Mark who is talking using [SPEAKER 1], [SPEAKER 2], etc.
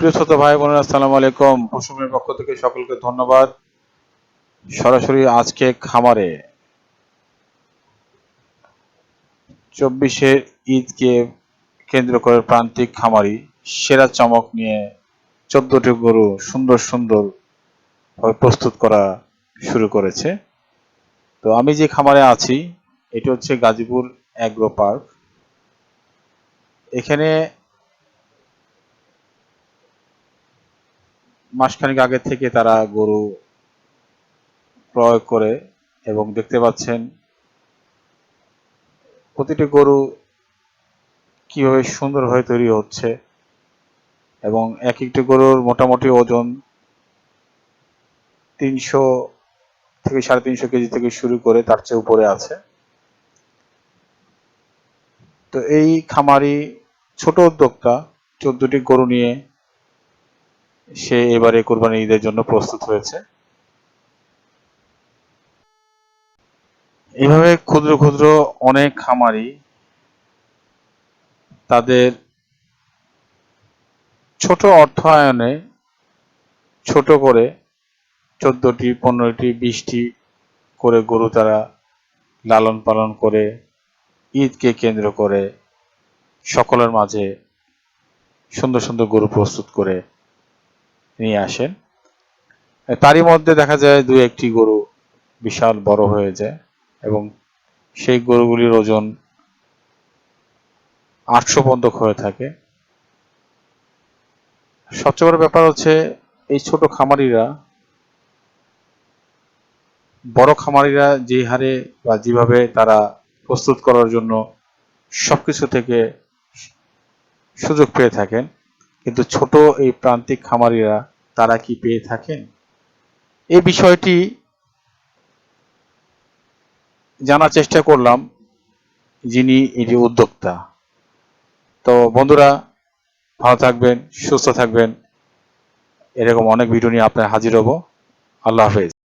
[SPEAKER 1] প্রিয় ছোট ভাই বোনেরা আসসালামু আলাইকুম। কুসুমের পক্ষ থেকে সকলকে ধন্যবাদ। সরাসরি আজকে খামারে চব্বিশের ঈদকে কেন্দ্র করে প্রান্তিক খামারি সেরা চমক নিয়ে চোদ্দটি গরু সুন্দর সুন্দর প্রস্তুত করা শুরু করেছে। তো আমি যে খামারে আছি এটি হচ্ছে গাজীপুর অ্যাগ্রো পার্ক। এখানে মাসখানেক আগে থেকে তারা গরু প্রয়োগ করে এবং দেখতে পাচ্ছেন প্রতিটি গরু কীভাবে সুন্দরভাবে তৈরি হচ্ছে এবং এক একটি গরুর মোটামুটি ওজন তিনশো থেকে সাড়ে তিনশো কেজি থেকে শুরু করে তার চেয়ে উপরে আছে। তো এই খামারি ছোট উদ্যোক্তা চোদ্দটি গরু নিয়ে সে এবারে কোরবানি ঈদের জন্য প্রস্তুত হয়েছে। এভাবে ক্ষুদ্র ক্ষুদ্র অনেক খামারি তাদের ছোট অর্থায়নে ছোট করে চোদ্দটি, পনেরোটি, বিশটি করে গরু তারা লালন পালন করে ঈদকে কেন্দ্র করে সকলের মাঝে সুন্দর সুন্দর গরু প্রস্তুত করে নিয়ে আসেন। তারই মধ্যে দেখা যায় দু একটি গরু বিশাল বড় হয়ে যায় এবং সেই গরুগুলির ওজন আটশো পর্যন্ত হয়ে থাকে। সবচেয়ে বড় ব্যাপার হচ্ছে এই ছোট খামারিরা, বড় খামারিরা যে হারে বা যেভাবে তারা প্রস্তুত করার জন্য সবকিছু থেকে সুযোগ পেয়ে থাকেন। কিন্তু ছোট এই প্রান্তিক খামারিরা তারা কি পেয়ে থাকেন? এই বিষয়টি জানার চেষ্টা করলাম যিনি এটি উদ্যোক্তা। তো বন্ধুরা, ভালো থাকবেন, সুস্থ থাকবেন। এরকম অনেক ভিডিও নিয়ে আপনার হাজির হব। আল্লাহ হাফেজ।